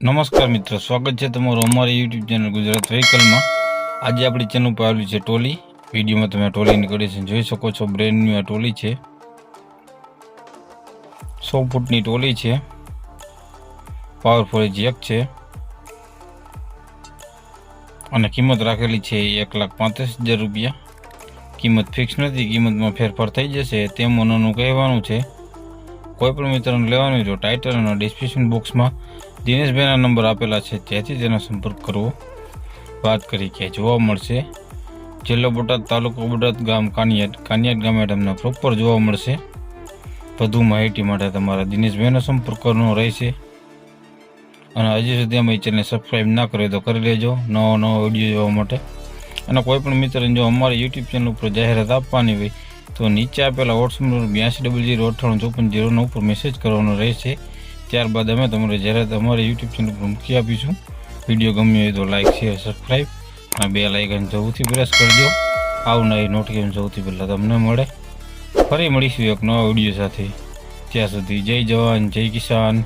નમસ્કાર મિત્રો, સ્વાગત છે તમારું અમારી યુટ્યુબ ચેનલ ગુજરાત વ્હીકલમાં આજે આપણી ચેનલ પર આવેલી છે ટોલી. વિડીયોમાં તમે ટોલીની કન્ડિશન જોઈ શકો છો. બ્રેન્ડ ન્યૂ આ ટોલી છે. સો ફૂટની ટોલી છે. પાવરફુલ જેક છે. અને કિંમત રાખેલી છે એક લાખ પાંત્રીસ હજાર રૂપિયા. કિંમત ફિક્સ નથી, કિંમતમાં ફેરફાર થઈ જશે, તેમ મનોનું કહેવાનું છે. કોઈ પણ મિત્રને લેવાનું જો ટાઇટલ અને ડિસ્ક્રિપ્શન બોક્સમાં દિનેશભાઈના નંબર આપેલા છે. ત્યાંથી તેનો સંપર્ક કરવો. વાત કરી કે જોવા મળશે. જિલ્લો બોટાદ તાલુકો બોટાદ ગામ કાનિયાટ કાનિયાટ ગામે તમને પ્રોપર જોવા મળશે. વધુ માહિતી માટે તમારા દિનેશભાઈનો સંપર્ક કરવાનો રહેશે. અને હજી સુધી અમારી ચેનલને સબસ્ક્રાઈબ ના કરી તો કરી લેજો. નવો નવો વીડિયો જોવા માટે. અને કોઈ પણ મિત્રને જો અમારી યુટ્યુબ ચેનલ ઉપર જાહેરાત આપવાની હોય તો નીચે આપેલા વોટ્સઅપ નંબર બ્યાસી ડબલ જીરો અઠ્ઠાણું ચોપન જીરોના ઉપર મેસેજ કરવાનો રહેશે. ત્યારબાદ અમે તમારે જ્યારે તમારે યુટ્યુબ ચેનલ પર મૂકી આપીશું વીડિયો ગમ્યો હોય તો લાઇક શેર સબસ્ક્રાઈબ અને બે લાઇકન સૌથી પ્રેસ કરજો. આવનારી નોટિફિકેશન સૌથી પહેલાં તમને મળે. ફરી મળીશું એક નવા વીડિયો સાથે. ત્યાં સુધી જય જવાન, જય કિસાન.